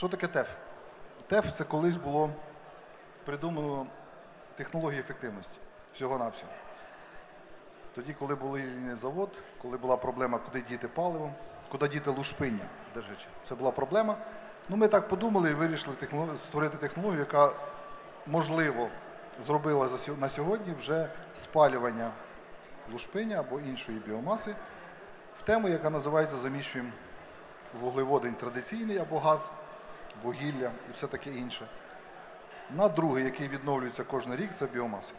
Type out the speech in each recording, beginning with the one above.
Що таке ТЕФ? ТЕФ це колись було придумано технології ефективності всього-навсього. Тоді, коли був лінійний завод, коли була проблема, куди діти паливо, куди діти лушпиння, держачи. Це була проблема. Ну, ми так подумали і вирішили створити технологію, яка можливо зробила на сьогодні вже спалювання лушпиня або іншої біомаси в тему, яка називається заміщуємо вуглеводень традиційний або газ, вугілля і все таке інше. На другий, який відновлюється кожен рік, це біомаса.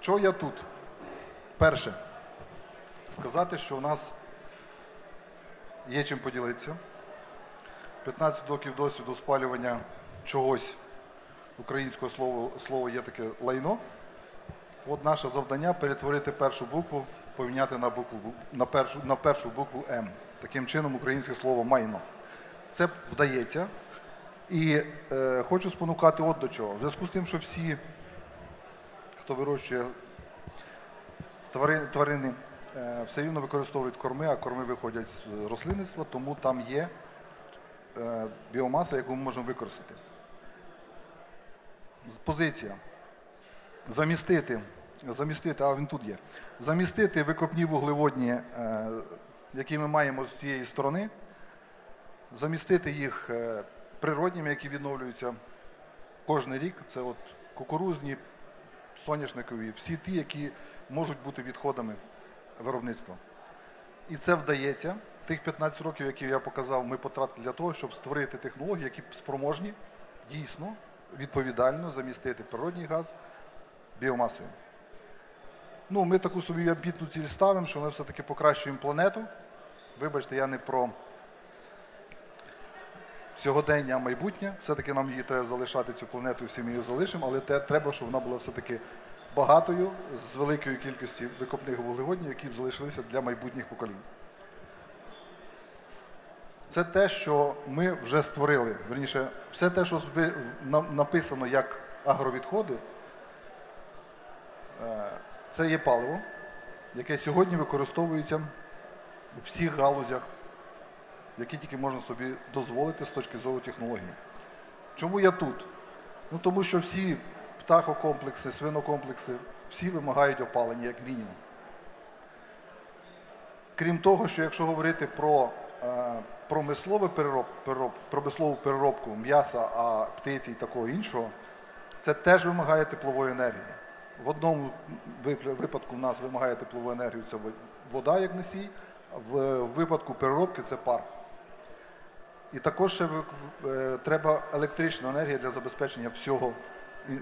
Чого я тут? Перше, сказати, що у нас є чим поділитися. 15 років досвіду спалювання чогось українського слова, слово є таке лайно. От наше завдання перетворити першу букву, поміняти на букву на першу, на першу букву М. Таким чином, українське слово майно. Це вдається. І е, хочу спонукати от до чого. В зв'язку з тим, що всі, хто вирощує тварини, тварини е, все рівно використовують корми, а корми виходять з рослинництва, тому там є е, біомаса, яку ми можемо використати. Позиція. Замістити, замістити, а він тут є. Замістити викопні вуглеводні, е, які ми маємо з цієї сторони, замістити їх е, природніми, які відновлюються кожен рік. Це от кукурузні, соняшникові, всі ті, які можуть бути відходами виробництва. І це вдається. Тих 15 років, які я показав, ми потратили для того, щоб створити технології, які спроможні дійсно відповідально замістити природній газ біомасою. Ну, ми таку собі амбітну ціль ставимо, що ми все-таки покращуємо планету. Вибачте, я не про сьогодення, майбутнє. Все-таки нам її треба залишати цю планету, всі ми її залишимо, але те, треба, щоб вона була все-таки багатою, з великою кількістю викопних вуглеводнів, які б залишилися для майбутніх поколінь. Це те, що ми вже створили. Верніше, все те, що написано як агровідходи, е, це є паливо, яке сьогодні використовується у всіх галузях, які тільки можна собі дозволити з точки зору технології. Чому я тут? Ну тому що всі птахокомплекси, свинокомплекси, всі вимагають опалення як мінімум. Крім того, що якщо говорити про е, промислове перероб, перероб, промислову переробку м'яса, а птиці і такого іншого, це теж вимагає теплової енергії. В одному випадку в нас вимагає теплову енергію це вода як носій, в випадку переробки це пар. І також ще е, треба електрична енергія для забезпечення всього,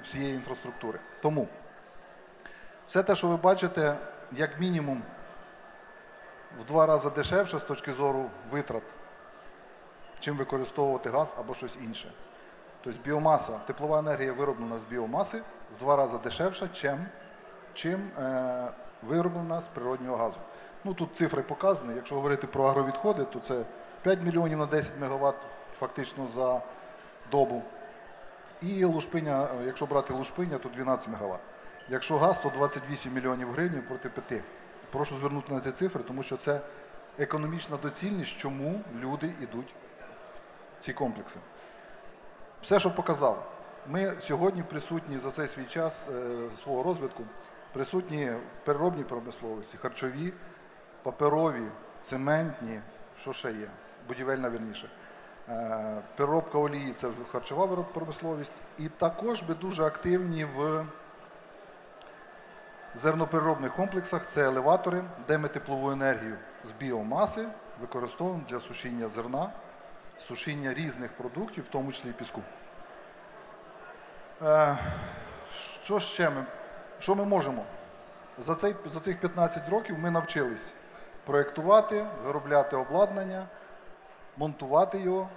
всієї інфраструктури. Тому все те, що ви бачите, як мінімум в два рази дешевше з точки зору витрат, чим використовувати газ або щось інше. Тобто біомаса, теплова енергія вироблена з біомаси в два рази дешевша, чим, чим е, вироблена з природнього газу. Ну тут цифри показані. Якщо говорити про агровідходи, то це 5 мільйонів на 10 МВт фактично за добу. І лушпиня, якщо брати лушпиня, то 12 МВт. Якщо газ, то 28 мільйонів гривень проти 5. Прошу звернути на ці цифри, тому що це економічна доцільність, чому люди йдуть в ці комплекси. Все, що показав. Ми сьогодні присутні за цей свій час е, свого розвитку, присутні в переробній промисловості, харчові, паперові, цементні, що ще є, будівельна вірніше. Е, Переробка олії це харчова промисловість. І також ми дуже активні в зернопереробних комплексах це елеватори, де ми теплову енергію з біомаси використовуємо для сушіння зерна, сушіння різних продуктів, в тому числі і піску. Е, Що ще ми, що ми можемо? За, цей, за цих 15 років ми навчились проєктувати, виробляти обладнання, монтувати його,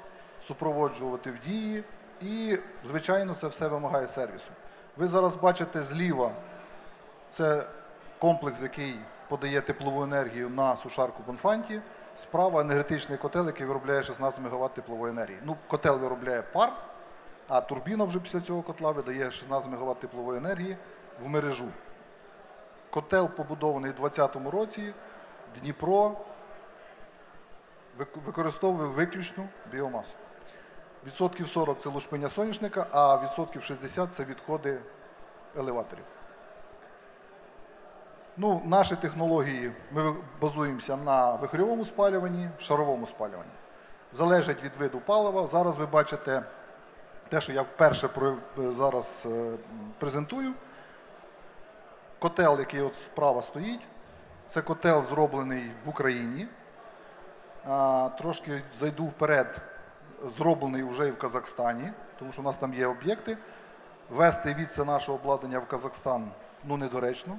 супроводжувати в дії. І, звичайно, це все вимагає сервісу. Ви зараз бачите зліва це комплекс, який подає теплову енергію на сушарку Бонфанті. Справа енергетичний котел, який виробляє 16 МВт теплової енергії. Ну, котел виробляє пар, а турбіна вже після цього котла видає 16 МВт теплової енергії в мережу. Котел побудований у 2020 році. Дніпро використовує виключну біомасу. Відсотків 40 це лушпиня соняшника, а відсотків 60 це відходи елеваторів. Ну, наші технології ми базуємося на вихрьовому спалюванні, шаровому спалюванні. Залежить від виду палива. Зараз ви бачите те, що я вперше зараз е, презентую. Котел, який от справа стоїть, це котел зроблений в Україні. Трошки зайду вперед, зроблений вже і в Казахстані, тому що у нас там є об'єкти. Вести від це нашого обладнання в Казахстан ну, недоречно,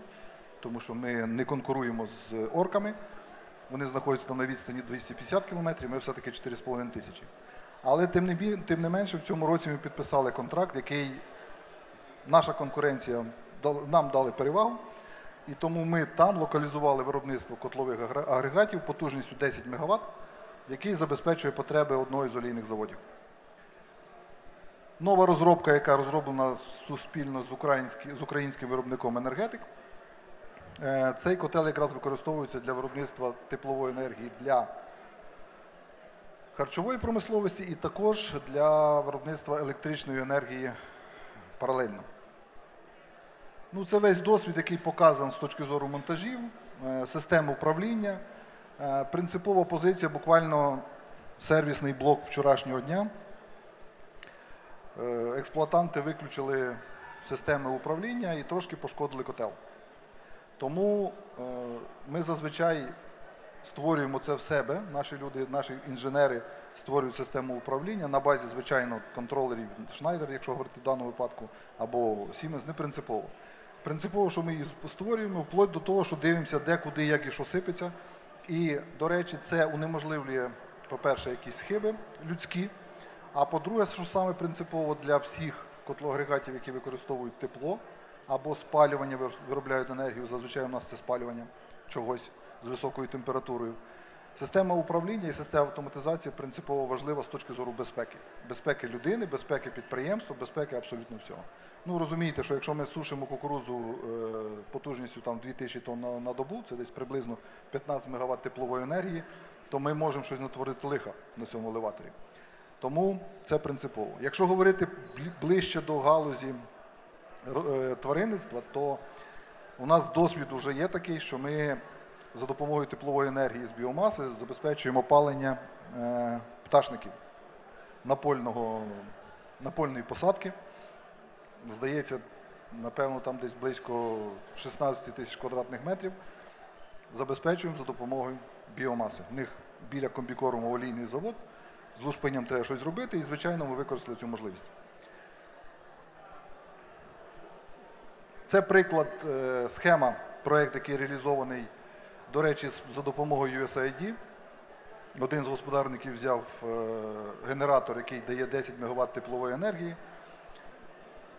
тому що ми не конкуруємо з орками. Вони знаходяться там на відстані 250 кілометрів, ми все-таки 4,5 тисячі. Але тим не, тим не менше, в цьому році ми підписали контракт, який наша конкуренція нам дали перевагу. І тому ми там локалізували виробництво котлових агрегатів потужністю 10 МВт, який забезпечує потреби одного із олійних заводів. Нова розробка, яка розроблена суспільно з, українські- з українським виробником енергетик. Е, Цей котел якраз використовується для виробництва теплової енергії для харчової промисловості і також для виробництва електричної енергії паралельно. Ну, це весь досвід, який показан з точки зору монтажів, е, системи управління. Е, Принципова позиція, буквально сервісний блок вчорашнього дня. Е, Експлуатанти виключили системи управління і трошки пошкодили котел. Тому ми зазвичай створюємо це в себе. Наші люди, наші інженери створюють систему управління на базі, звичайно, контролерів Schneider, якщо говорити в даному випадку, або Siemens, не принципово. Принципово, що ми її створюємо, вплоть до того, що дивимося, де, куди, як і що сипеться. І, до речі, це унеможливлює, по-перше, якісь хиби людські. А по-друге, що саме принципово для всіх котлоагрегатів, які використовують тепло або спалювання, виробляють енергію, зазвичай у нас це спалювання чогось з високою температурою. Система управління і система автоматизації принципово важлива з точки зору безпеки. Безпеки людини, безпеки підприємства, безпеки абсолютно всього. Ну розумієте, що якщо ми сушимо кукурузу е, потужністю там 2000 тонн на, добу, це десь приблизно 15 МВт теплової енергії, то ми можемо щось натворити лиха на цьому елеваторі. Тому це принципово. Якщо говорити ближче до галузі е, тваринництва, то у нас досвід вже є такий, що ми за допомогою теплової енергії з біомаси забезпечуємо палення е, пташників напольного, напольної посадки. Здається, напевно, там десь близько 16 тисяч квадратних метрів. Забезпечуємо за допомогою біомаси. У них біля комбікорму олійний завод. З лушпинням треба щось зробити, і, звичайно, ми використали цю можливість. Це приклад, е, схема, проєкт, який реалізований, до речі, за допомогою USAID. Один з господарників взяв е, генератор, який дає 10 МВт теплової енергії.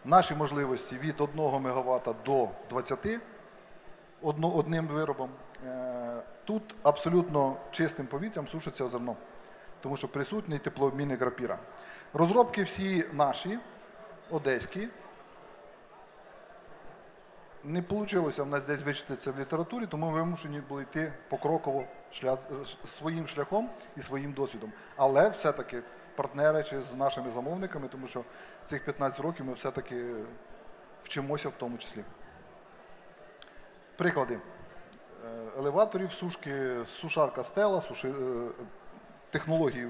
Наші можливості від 1 МВт до 20 одним виробом. Е, Тут абсолютно чистим повітрям сушиться зерно, тому що присутній теплообмінник рапіра. Розробки всі наші, одеські. Не вийшло в нас десь вичити це в літературі, тому ми вимушені були йти покроково шлях, своїм шляхом і своїм досвідом. Але все-таки партнери чи з нашими замовниками, тому що цих 15 років ми все-таки вчимося в тому числі. Приклади. Е, Елеваторів, сушки, сушарка стела, суши, е, технології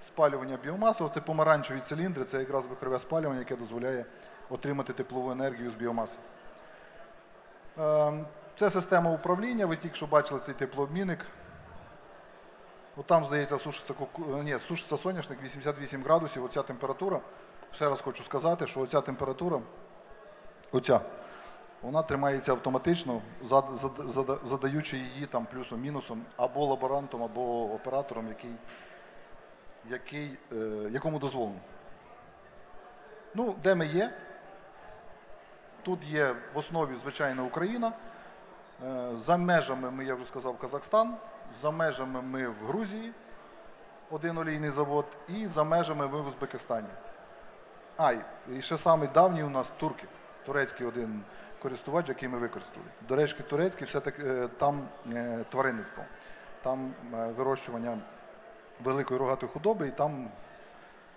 спалювання біомаси. Оце помаранчеві циліндри, це якраз вихрове спалювання, яке дозволяє отримати теплову енергію з біомаси. Е, Це система управління. Ви тільки що бачили цей теплообмінник. От там, здається, сушиться, ні, сушиться соняшник 88 градусів. Оця температура. Ще раз хочу сказати, що оця температура, оця, вона тримається автоматично, зад- зад- зада- задаючи її там плюсом-мінусом або лаборантом, або оператором, який, який, е, якому дозволено. Ну, де ми є? Тут є в основі, звичайно, Україна. Е, За межами ми, я вже сказав, Казахстан, за межами ми в Грузії, один олійний завод, і за межами ми в Узбекистані. А, і- ще самий давній у нас турки, турецький один користувач, який ми використали. До речі, турецький все-таки е, там е, тваринництво, там вирощування великої рогатої худоби, і там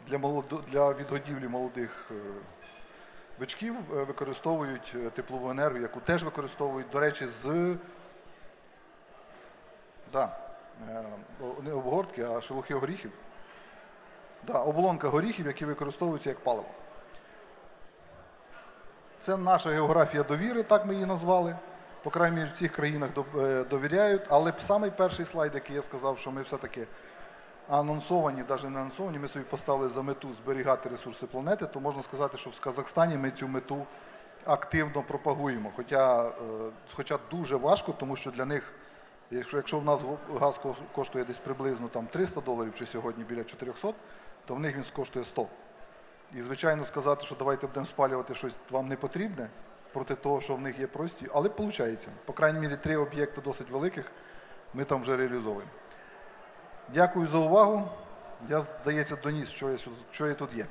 для, молодо, для відгодівлі молодих бичків е, використовують е, теплову енергію, яку теж використовують, до речі, з да, е, не обгортки, а шелухи горіхів. Да, оболонка горіхів, які використовуються як паливо. Це наша географія довіри, так ми її назвали. По крайній мірі в цих країнах довіряють. Але самий перший слайд, який я сказав, що ми все-таки анонсовані, навіть не анонсовані, ми собі поставили за мету зберігати ресурси планети, то можна сказати, що в Казахстані ми цю мету активно пропагуємо. Хоча, е, хоча дуже важко, тому що для них, якщо, якщо в нас газ коштує десь приблизно там, 300 доларів чи сьогодні біля 400, то в них він коштує 100. І, звичайно, сказати, що давайте будемо спалювати щось вам не потрібне проти того, що в них є прості, але виходить. По крайній мірі, три об'єкти досить великих ми там вже реалізовуємо. Дякую за увагу. Я, здається, доніс, що я, що я тут є.